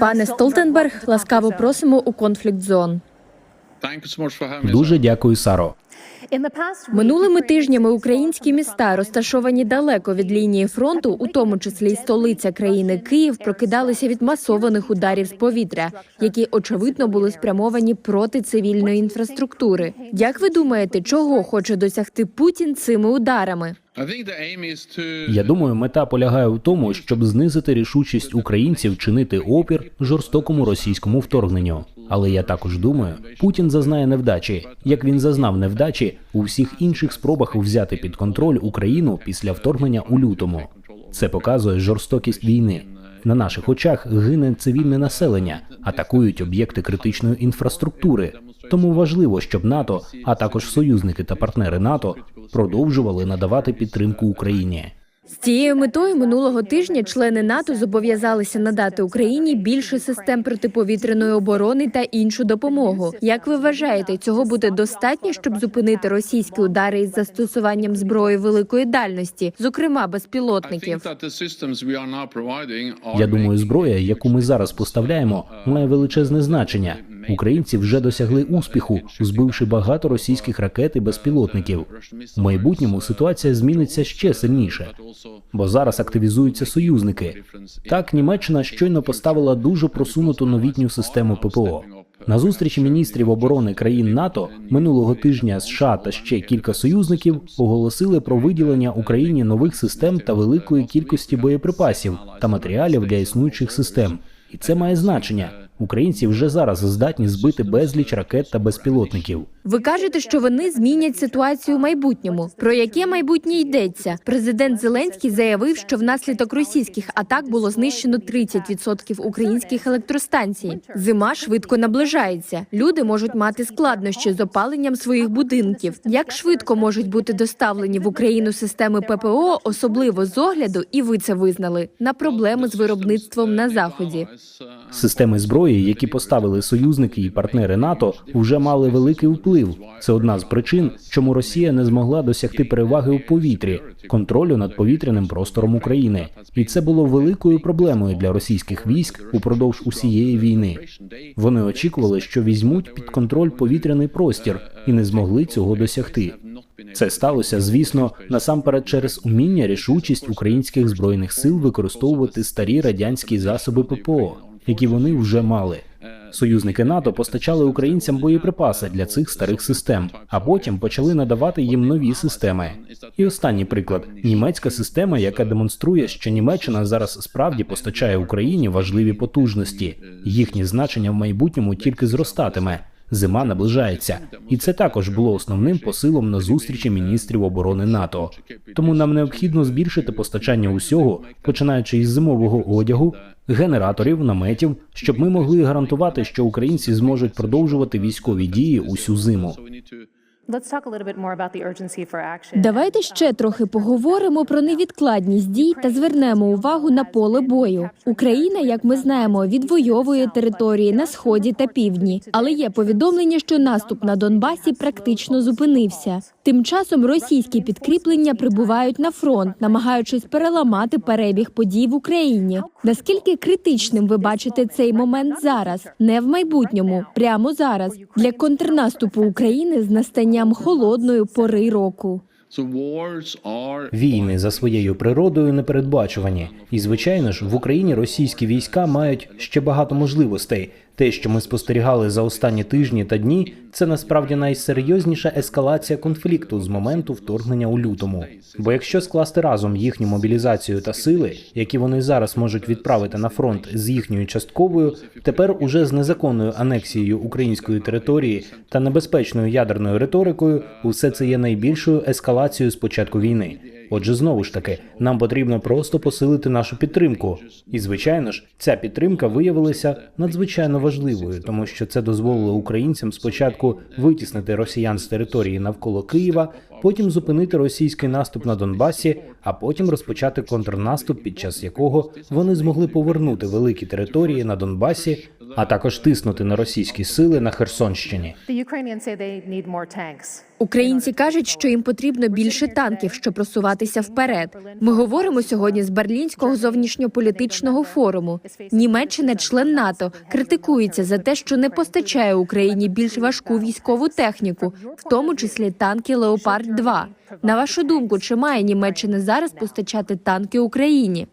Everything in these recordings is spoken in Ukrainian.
Пане Столтенберг, ласкаво просимо у конфлікт зон. Дуже дякую, Саро. Минулими тижнями українські міста, розташовані далеко від лінії фронту, у тому числі й столиця країни Київ, прокидалися від масованих ударів з повітря, які очевидно були спрямовані проти цивільної інфраструктури. Як ви думаєте, чого хоче досягти Путін цими ударами? Я думаю, мета полягає в тому, щоб знизити рішучість українців чинити опір жорстокому російському вторгненню. Але я також думаю, Путін зазнає невдачі, як він зазнав невдачі у всіх інших спробах взяти під контроль Україну після вторгнення у лютому. Це показує жорстокість війни. На наших очах гине цивільне населення, атакують об'єкти критичної інфраструктури. Тому важливо, щоб НАТО, а також союзники та партнери НАТО продовжували надавати підтримку Україні. З цією метою минулого тижня члени НАТО зобов'язалися надати Україні більше систем протиповітряної оборони та іншу допомогу. Як ви вважаєте, цього буде достатньо, щоб зупинити російські удари із застосуванням зброї великої дальності, зокрема безпілотників? Я думаю, зброя, яку ми зараз поставляємо, має величезне значення. Українці вже досягли успіху, збивши багато російських ракет і безпілотників. В майбутньому ситуація зміниться ще сильніше, бо зараз активізуються союзники. Так, Німеччина щойно поставила дуже просунуту новітню систему ППО. На зустрічі міністрів оборони країн НАТО минулого тижня США та ще кілька союзників оголосили про виділення Україні нових систем та великої кількості боєприпасів та матеріалів для існуючих систем. І це має значення. Українці вже зараз здатні збити безліч ракет та безпілотників. Ви кажете, що вони змінять ситуацію в майбутньому. Про яке майбутнє йдеться? Президент Зеленський заявив, що внаслідок російських атак було знищено 30% українських електростанцій. Зима швидко наближається. Люди можуть мати складнощі з опаленням своїх будинків. Як швидко можуть бути доставлені в Україну системи ППО, особливо з огляду, і ви це визнали на проблеми з виробництвом на заході. Системи зброї, які поставили союзники і партнери НАТО, вже мали великий вплив. Це одна з причин, чому Росія не змогла досягти переваги у повітрі, контролю над повітряним простором України, і це було великою проблемою для російських військ упродовж усієї війни. Вони очікували, що візьмуть під контроль повітряний простір, і не змогли цього досягти. Це сталося, звісно, насамперед через уміння рішучість українських збройних сил використовувати старі радянські засоби ППО, які вони вже мали. Союзники НАТО постачали українцям боєприпаси для цих старих систем, а потім почали надавати їм нові системи. І останній приклад німецька система, яка демонструє, що Німеччина зараз справді постачає Україні важливі потужності. Їхнє значення в майбутньому тільки зростатиме. Зима наближається, і це також було основним посилом на зустрічі міністрів оборони НАТО. Тому нам необхідно збільшити постачання усього, починаючи із зимового одягу, генераторів, наметів, щоб ми могли гарантувати, що українці зможуть продовжувати військові дії усю зиму. Давайте ще трохи поговоримо про невідкладність дій та звернемо увагу на поле бою. Україна, як ми знаємо, відвоює території на сході та півдні, але є повідомлення, що наступ на Донбасі практично зупинився. Тим часом російські підкріплення прибувають на фронт, намагаючись переламати перебіг подій в Україні. Наскільки критичним ви бачите цей момент зараз, не в майбутньому, прямо зараз, для контрнаступу України з настанням холодної пори року? Війни за своєю природою непередбачувані, і звичайно ж в Україні російські війська мають ще багато можливостей. Те, що ми спостерігали за останні тижні та дні, це насправді найсерйозніша ескалація конфлікту з моменту вторгнення у лютому. Бо якщо скласти разом їхню мобілізацію та сили, які вони зараз можуть відправити на фронт з їхньою частковою, тепер уже з незаконною анексією української території та небезпечною ядерною риторикою, усе це є найбільшою ескалацією з початку війни. Отже, знову ж таки, нам потрібно просто посилити нашу підтримку. І звичайно ж, ця підтримка виявилася надзвичайно важливою, тому що це дозволило українцям спочатку витіснити росіян з території навколо Києва, потім зупинити російський наступ на Донбасі, а потім розпочати контрнаступ, під час якого вони змогли повернути великі території на Донбасі, а також тиснути на російські сили на Херсонщині. Українці кажуть, що їм потрібно більше танків, щоб просуватися вперед. Ми говоримо сьогодні з Берлінського зовнішньополітичного форуму. Німеччина, член НАТО, критикується за те, що не постачає Україні більш важку військову техніку, в тому числі танки Леопард 2 На вашу думку, чи має Німеччина зараз постачати танки Україні?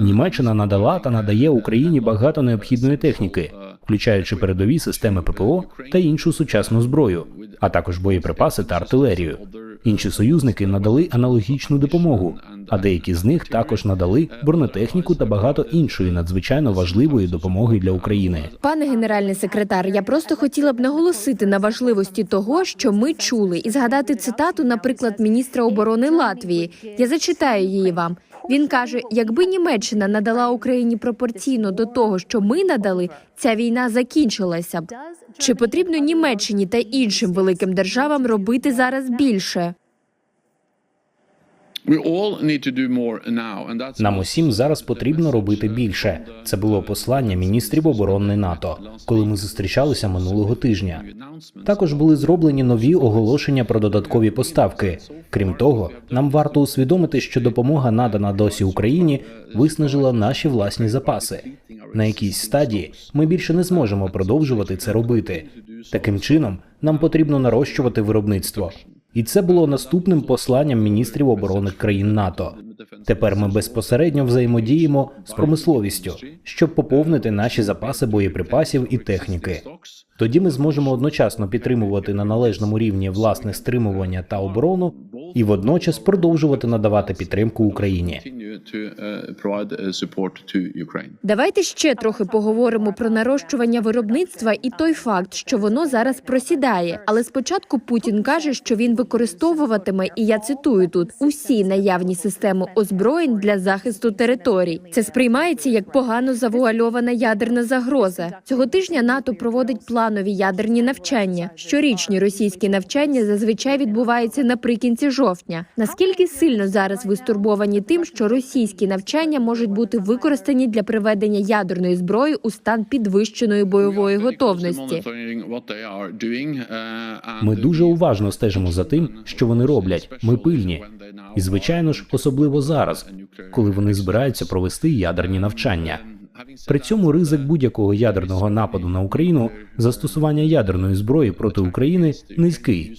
Німеччина надала та надає Україні багато необхідної техніки, включаючи передові системи ППО та іншу сучасну зброю, а також боєприпаси та артилерію. Інші союзники надали аналогічну допомогу, а деякі з них також надали бронетехніку та багато іншої надзвичайно важливої допомоги для України. Пане генеральний секретар, я просто хотіла б наголосити на важливості того, що ми чули, і згадати цитату, наприклад, міністра оборони Латвії. Я зачитаю її вам. Він каже: якби Німеччина надала Україні пропорційно до того, що ми надали, ця війна закінчилася б. Чи потрібно Німеччині та іншим великим державам робити зараз більше? Нам усім зараз потрібно робити більше. Це було послання міністрів оборони НАТО, коли ми зустрічалися минулого тижня. Також були зроблені нові оголошення про додаткові поставки. Крім того, нам варто усвідомити, що допомога надана досі Україні виснажила наші власні запаси. На якійсь стадії ми більше не зможемо продовжувати це робити. Таким чином, нам потрібно нарощувати виробництво. І це було наступним посланням міністрів оборони країн НАТО. Тепер ми безпосередньо взаємодіємо з промисловістю, щоб поповнити наші запаси боєприпасів і техніки. Тоді ми зможемо одночасно підтримувати на належному рівні власне стримування та оборону, і водночас продовжувати надавати підтримку Україні. Давайте ще трохи поговоримо про нарощування виробництва і той факт, що воно зараз просідає. Але спочатку Путін каже, що він використовуватиме, і я цитую тут усі наявні системи озброєнь для захисту територій. Це сприймається як погано завуальована ядерна загроза. Цього тижня НАТО проводить планові ядерні навчання. Щорічні російські навчання зазвичай відбуваються наприкінці жовтня. Наскільки сильно зараз ви стурбовані тим, що російські навчання можуть бути використані для приведення ядерної зброї у стан підвищеної бойової готовності? Ми дуже уважно стежимо за тим, що вони роблять. Ми пильні. І звичайно ж, особливо зараз, коли вони збираються провести ядерні навчання. При цьому ризик будь-якого ядерного нападу на Україну, застосування ядерної зброї проти України низький.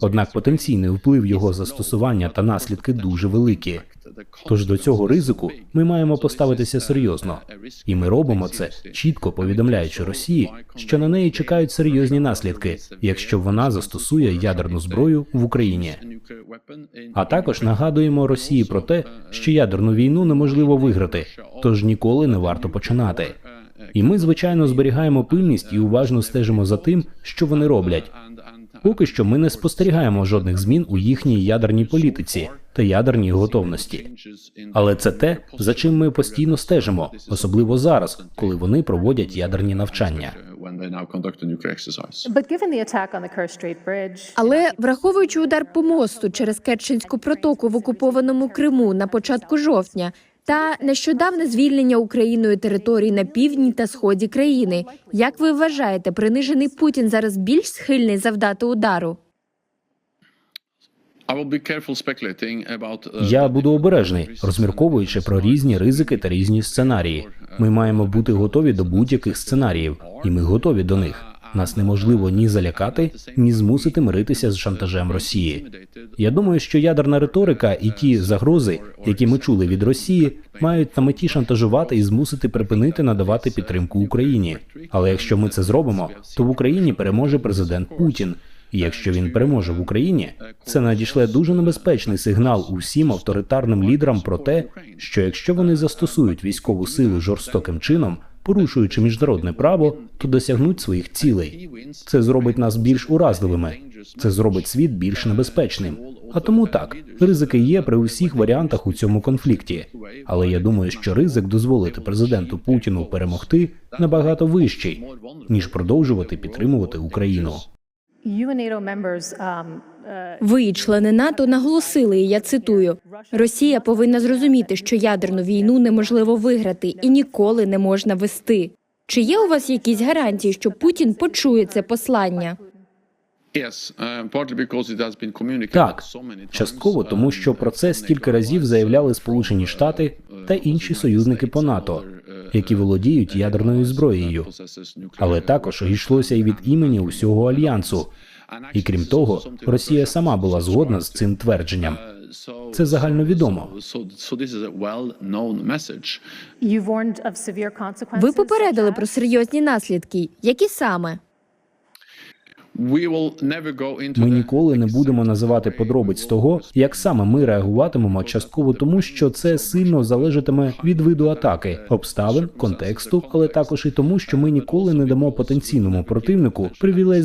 Однак потенційний вплив його застосування та наслідки дуже великі. Тож до цього ризику ми маємо поставитися серйозно, і ми робимо це чітко повідомляючи Росії, що на неї чекають серйозні наслідки, якщо вона застосує ядерну зброю в Україні. А також нагадуємо Росії про те, що ядерну війну неможливо виграти, тож ніколи не варто починати. І ми, звичайно, зберігаємо пильність і уважно стежимо за тим, що вони роблять. Поки що ми не спостерігаємо жодних змін у їхній ядерній політиці та ядерній готовності. Але це те, за чим ми постійно стежимо, особливо зараз, коли вони проводять ядерні навчання. Але враховуючи удар по мосту через Керченську протоку в окупованому Криму на початку жовтня. Та нещодавне звільнення Україною територій на півдні та сході країни. Як ви вважаєте, принижений Путін зараз більш схильний завдати удару? Я буду обережний, розмірковуючи про різні ризики та різні сценарії. Ми маємо бути готові до будь-яких сценаріїв, і ми готові до них. Нас неможливо ні залякати, ні змусити миритися з шантажем Росії. Я думаю, що ядерна риторика і ті загрози, які ми чули від Росії, мають на меті шантажувати і змусити припинити надавати підтримку Україні. Але якщо ми це зробимо, то в Україні переможе президент Путін. І якщо він переможе в Україні, це надішле дуже небезпечний сигнал усім авторитарним лідерам про те, що якщо вони застосують військову силу жорстоким чином, порушуючи міжнародне право, то досягнуть своїх цілей. Це зробить нас більш уразливими. Це зробить світ більш небезпечним. А тому так, ризики є при усіх варіантах у цьому конфлікті. Але я думаю, що ризик дозволити президенту Путіну перемогти набагато вищий, ніж продовжувати підтримувати Україну. Ви, члени НАТО, наголосили, і я цитую: Росія повинна зрозуміти, що ядерну війну неможливо виграти і ніколи не можна вести. Чи є у вас якісь гарантії, що Путін почує це послання? Так, частково тому, що про це стільки разів заявляли Сполучені Штати та інші союзники по НАТО, які володіють ядерною зброєю. Але також йшлося і від імені усього альянсу. І крім того, Росія сама була згодна з цим твердженням. Це загальновідомо. Ви попередили про серйозні наслідки. Які саме? Ми ніколи не будемо називати подробиць того, як саме ми реагуватимемо, частково тому, що це сильно залежатиме від виду атаки, обставин, контексту, але також і тому, що ми ніколи не дамо потенційному противнику привілей